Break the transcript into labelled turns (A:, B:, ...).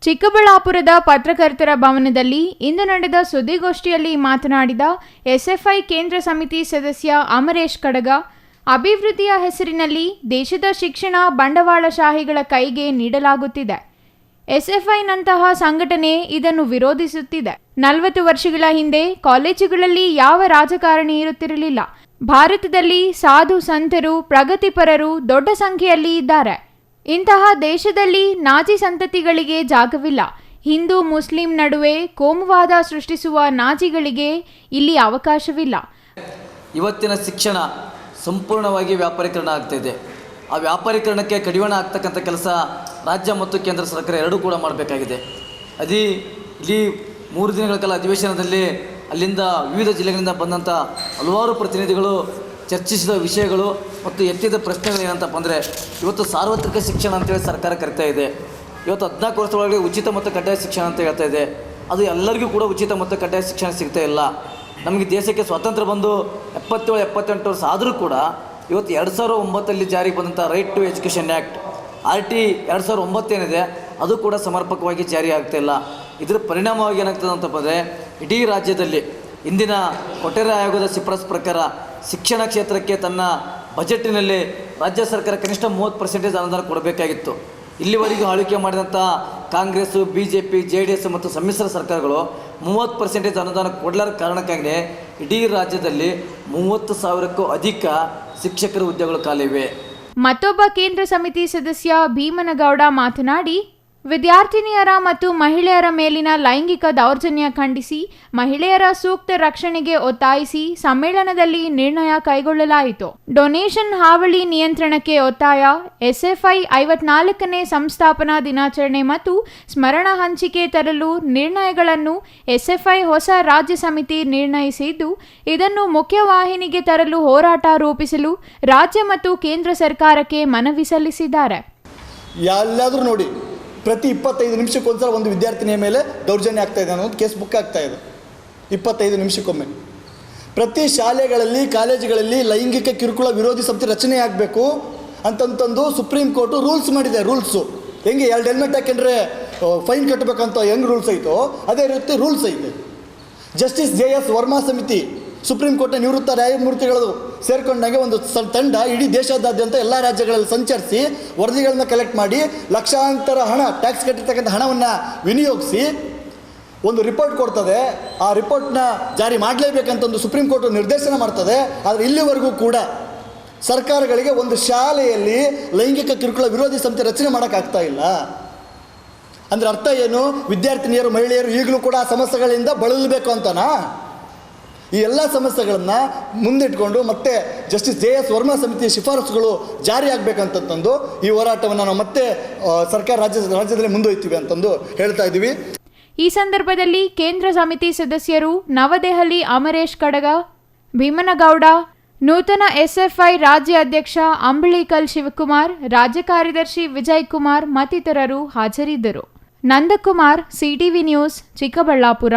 A: ಚಿಕ್ಕಬಳ್ಳಾಪುರದ ಪತ್ರಕರ್ತರ ಭವನದಲ್ಲಿ ಇಂದು ನಡೆದ ಸುದ್ದಿಗೋಷ್ಠಿಯಲ್ಲಿ ಮಾತನಾಡಿದ ಎಸ್ಎಫ್ಐ ಕೇಂದ್ರ ಸಮಿತಿ ಸದಸ್ಯ ಅಮರೇಶ್ ಕಡಗ, ಅಭಿವೃದ್ಧಿಯ ಹೆಸರಿನಲ್ಲಿ ದೇಶದ ಶಿಕ್ಷಣ ಬಂಡವಾಳಶಾಹಿಗಳ ಕೈಗೆ ನೀಡಲಾಗುತ್ತಿದೆ. ಎಸ್ಎಫ್ಐನಂತಹ ಸಂಘಟನೆ ಇದನ್ನು ವಿರೋಧಿಸುತ್ತಿದೆ. ನಲವತ್ತು ವರ್ಷಗಳ ಹಿಂದೆ ಕಾಲೇಜುಗಳಲ್ಲಿ ಯಾವ ರಾಜಕಾರಣಿ ಇರುತ್ತಿರಲಿಲ್ಲ. ಭಾರತದಲ್ಲಿ ಸಾಧು ಸಂತರು, ಪ್ರಗತಿಪರರು ದೊಡ್ಡ ಸಂಖ್ಯೆಯಲ್ಲಿ ಇದ್ದಾರೆ. ಇಂತಹ ದೇಶದಲ್ಲಿ ನಾಜಿ ಸಂತತಿಗಳಿಗೆ ಜಾಗವಿಲ್ಲ. ಹಿಂದೂ, ಮುಸ್ಲಿಂ ನಡುವೆ ಕೋಮುವಾದ ಸೃಷ್ಟಿಸುವ ನಾಜಿಗಳಿಗೆ ಇಲ್ಲಿ ಅವಕಾಶವಿಲ್ಲ.
B: ಇವತ್ತಿನ ಶಿಕ್ಷಣ ಸಂಪೂರ್ಣವಾಗಿ ವ್ಯಾಪಾರೀಕರಣ ಆಗ್ತಾಯಿದೆ ಆ ವ್ಯಾಪಾರೀಕರಣಕ್ಕೆ ಕಡಿವಾಣ ಆಗ್ತಕ್ಕಂಥ ಕೆಲಸ ರಾಜ್ಯ ಮತ್ತು ಕೇಂದ್ರ ಸರ್ಕಾರ ಎರಡೂ ಕೂಡ ಮಾಡಬೇಕಾಗಿದೆ. ಅದೇ ಇಲ್ಲಿ ಮೂರು ದಿನಗಳ ಕಾಲ ಅಧಿವೇಶನದಲ್ಲಿ ಅಲ್ಲಿಂದ ವಿವಿಧ ಜಿಲ್ಲೆಗಳಿಂದ ಬಂದಂಥ ಹಲವಾರು ಪ್ರತಿನಿಧಿಗಳು ಚರ್ಚಿಸಿದ ವಿಷಯಗಳು ಮತ್ತು ಎತ್ತಿದ ಪ್ರಶ್ನೆಗಳು ಏನಂತಪ್ಪ ಅಂದರೆ, ಇವತ್ತು ಸಾರ್ವತ್ರಿಕ ಶಿಕ್ಷಣ ಅಂತೇಳಿ ಸರ್ಕಾರ ಕರಿತಾ ಇದೆ. ಇವತ್ತು ಹದಿನಾಲ್ಕು ವರ್ಷದೊಳಗೆ ಉಚಿತ ಮತ್ತು ಕಡ್ಡಾಯ ಶಿಕ್ಷಣ ಅಂತ ಹೇಳ್ತಾ ಇದೆ. ಅದು ಎಲ್ಲರಿಗೂ ಕೂಡ ಉಚಿತ ಮತ್ತು ಕಡ್ಡಾಯ ಶಿಕ್ಷಣ ಸಿಗ್ತಾ ಇಲ್ಲ. ನಮಗೆ ದೇಶಕ್ಕೆ ಸ್ವಾತಂತ್ರ್ಯ ಬಂದು ಎಪ್ಪತ್ತೇಳು, ಎಪ್ಪತ್ತೆಂಟು ವರ್ಷ ಆದರೂ ಕೂಡ ಇವತ್ತು ಎರಡು ಸಾವಿರ ಒಂಬತ್ತಲ್ಲಿ ಜಾರಿಗೆ ಬಂದಂಥ right to education act R T ಎರಡು ಸಾವಿರ ಒಂಬತ್ತೇನಿದೆ ಅದು ಕೂಡ ಸಮರ್ಪಕವಾಗಿ ಜಾರಿ ಆಗ್ತಾಯಿಲ್ಲ ಇದರ ಪರಿಣಾಮವಾಗಿ ಏನಾಗ್ತದೆ ಅಂತ ಬಂದರೆ ಇಡೀ ರಾಜ್ಯದಲ್ಲಿ ಇಂದಿನ ಕೊಠಾರಿ ಆಯೋಗದ ಶಿಫಾರಸು ಪ್ರಕಾರ ಶಿಕ್ಷಣ ಕ್ಷೇತ್ರಕ್ಕೆ ತನ್ನ ಬಜೆಟ್ಟಿನಲ್ಲಿ ರಾಜ್ಯ ಸರ್ಕಾರ ಕನಿಷ್ಠ ಮೂವತ್ತು ಪರ್ಸೆಂಟೇಜ್ ಅನುದಾನ ಕೊಡಬೇಕಾಗಿತ್ತು. ಇಲ್ಲಿವರೆಗೂ ಆಳ್ವಿಕೆ ಮಾಡಿದಂಥ Congress B J P J D S ಮತ್ತು ಸಮ್ಮಿಶ್ರ ಸರ್ಕಾರಗಳು ಮೂವತ್ತು ಪರ್ಸೆಂಟೇಜ್ ಅನುದಾನ ಕೊಡಲಾರ ಕಾರಣಕ್ಕಾಗಿ ಇಡೀ ರಾಜ್ಯದಲ್ಲಿ ಮೂವತ್ತು ಸಾವಿರಕ್ಕೂ ಅಧಿಕ ಶಿಕ್ಷಕರ ಹುದ್ದೆಗಳು ಖಾಲಿವೆ
A: ಮತ್ತೊಬ್ಬ ಕೇಂದ್ರ ಸಮಿತಿ ಸದಸ್ಯ ಭೀಮನಗೌಡ ಮಾತನಾಡಿ ವಿದ್ಯಾರ್ಥಿನಿಯರ ಮತ್ತು ಮಹಿಳೆಯರ ಮೇಲಿನ ಲೈಂಗಿಕ ದೌರ್ಜನ್ಯ ಖಂಡಿಸಿ, ಮಹಿಳೆಯರ ಸೂಕ್ತ ರಕ್ಷಣೆಗೆ ಒತ್ತಾಯಿಸಿ ಸಮ್ಮೇಳನದಲ್ಲಿ ನಿರ್ಣಯ ಕೈಗೊಳ್ಳಲಾಯಿತು. ಡೊನೇಷನ್ ಹಾವಳಿ ನಿಯಂತ್ರಣಕ್ಕೆ ಒತ್ತಾಯ, ಎಸ್ಎಫ್ಐ ಐವತ್ನಾಲ್ಕನೇ ಸಂಸ್ಥಾಪನಾ ದಿನಾಚರಣೆ ಮತ್ತು ಸ್ಮರಣ ಹಂಚಿಕೆ ತರಲು ನಿರ್ಣಯಗಳನ್ನು ಎಸ್ಎಫ್ಐ ಹೊಸ ರಾಜ್ಯ ಸಮಿತಿ ನಿರ್ಣಯಿಸಿದ್ದು, ಇದನ್ನು ಮುಖ್ಯವಾಹಿನಿಗೆ ತರಲು ಹೋರಾಟ ರೂಪಿಸಲು ರಾಜ್ಯ ಮತ್ತು ಕೇಂದ್ರ ಸರ್ಕಾರಕ್ಕೆ ಮನವಿ ಸಲ್ಲಿಸಿದ್ದಾರೆ.
C: ನೋಡಿ. ಪ್ರತಿ ಇಪ್ಪತ್ತೈದು ನಿಮಿಷಕ್ಕೊಂದ್ಸಲ ಒಂದು ವಿದ್ಯಾರ್ಥಿನಿಯ ಮೇಲೆ ದೌರ್ಜನ್ಯ ಆಗ್ತಾ ಇದೆ ಅನ್ನೋದು ಕೇಸ್ ಬುಕ್ ಆಗ್ತಾ ಇದೆ. ಇಪ್ಪತ್ತೈದು ನಿಮಿಷಕ್ಕೊಮ್ಮೆ. ಪ್ರತಿ ಶಾಲೆಗಳಲ್ಲಿ, ಕಾಲೇಜುಗಳಲ್ಲಿ ಲೈಂಗಿಕ ಕಿರುಕುಳ ವಿರೋಧಿ ಸಮಿತಿ ರಚನೆ ಆಗಬೇಕು ಅಂತಂತಂದು ಸುಪ್ರೀಂ ಕೋರ್ಟು ರೂಲ್ಸ್ ಮಾಡಿದೆ, ರೂಲ್ಸು. ಹೆಂಗೆ ಎರಡು ಹೆಲ್ಮೆಟ್ ಹಾಕೊಂಡ್ರೆ ಫೈನ್ ಕಟ್ಟಬೇಕಂತ ಹೆಂಗೆ ರೂಲ್ಸ್ ಐತೋ, ಅದೇ ರೀತಿ ರೂಲ್ಸ್ ಐತೆ. ಜಸ್ಟಿಸ್ ಜೆ ಎಸ್ ವರ್ಮಾ ಸಮಿತಿ ಸುಪ್ರೀಂ ಕೋರ್ಟ್ನ ನಿವೃತ್ತ ನ್ಯಾಯಮೂರ್ತಿಗಳು ಸೇರ್ಕೊಂಡಾಗೆ ಒಂದು ತಂಡ ಇಡೀ ದೇಶದಾದ್ಯಂತ ಎಲ್ಲ ರಾಜ್ಯಗಳಲ್ಲಿ ಸಂಚರಿಸಿ ವರದಿಗಳನ್ನ ಕಲೆಕ್ಟ್ ಮಾಡಿ ಲಕ್ಷಾಂತರ ಹಣ ಟ್ಯಾಕ್ಸ್ ಕಟ್ಟಿರ್ತಕ್ಕಂಥ ಹಣವನ್ನು ವಿನಿಯೋಗಿಸಿ ಒಂದು ರಿಪೋರ್ಟ್ ಕೊಡ್ತದೆ. ಆ ರಿಪೋರ್ಟ್ನ ಜಾರಿ ಮಾಡಲೇಬೇಕಂತ ಒಂದು ಸುಪ್ರೀಂ ಕೋರ್ಟ್ ನಿರ್ದೇಶನ ಮಾಡ್ತದೆ. ಆದರೆ ಇಲ್ಲಿವರೆಗೂ ಕೂಡ ಸರ್ಕಾರಗಳಿಗೆ ಒಂದು ಶಾಲೆಯಲ್ಲಿ ಲೈಂಗಿಕ ಕಿರುಕುಳ ವಿರೋಧಿ ಸಂಸ್ಥೆ ರಚನೆ ಮಾಡೋಕ್ಕಾಗ್ತಾ ಇಲ್ಲ. ಅಂದರೆ ಅರ್ಥ ಏನು? ವಿದ್ಯಾರ್ಥಿನಿಯರು, ಮಹಿಳೆಯರು ಈಗಲೂ ಕೂಡ ಆ ಸಮಸ್ಯೆಗಳಿಂದ ಬಳಲಬೇಕು ಅಂತನಾ? ಈ ಎಲ್ಲ ಸಮಸ್ಯೆಗಳನ್ನು ಮುಂದಿಟ್ಕೊಂಡು ಮತ್ತೆ ಜಸ್ಟಿಸ್ ಜೆ ಎಸ್ ವರ್ಮಾ ಸಮಿತಿಯ ಶಿಫಾರಸುಗಳು ಜಾರಿಯಾಗಬೇಕಂತಂದು ಈ ಹೋರಾಟವನ್ನು ನಾವು ಮತ್ತೆ ಸರ್ಕಾರ ರಾಜ್ಯ, ರಾಜ್ಯದಲ್ಲಿ ಮುಂದುವೈತೀವಿ ಅಂತಂದು ಹೇಳ್ತಾ ಇದ್ದೀವಿ.
A: ಈ ಸಂದರ್ಭದಲ್ಲಿ ಕೇಂದ್ರ ಸಮಿತಿ ಸದಸ್ಯರು ನವದೆಹಲಿ ಅಮರೇಶ್ ಕಡಗ, ಭೀಮನಗೌಡ, ನೂತನ ಎಸ್ಎಫ್ಐ ರಾಜ್ಯ ಅಧ್ಯಕ್ಷ ಅಂಬಳಿಕಲ್ ಶಿವಕುಮಾರ್, ರಾಜ್ಯ ಕಾರ್ಯದರ್ಶಿ ವಿಜಯ್ ಕುಮಾರ್ ಮತ್ತಿತರರು ಹಾಜರಿದ್ದರು. Nandakumar, CTV news, Chikkaballapur.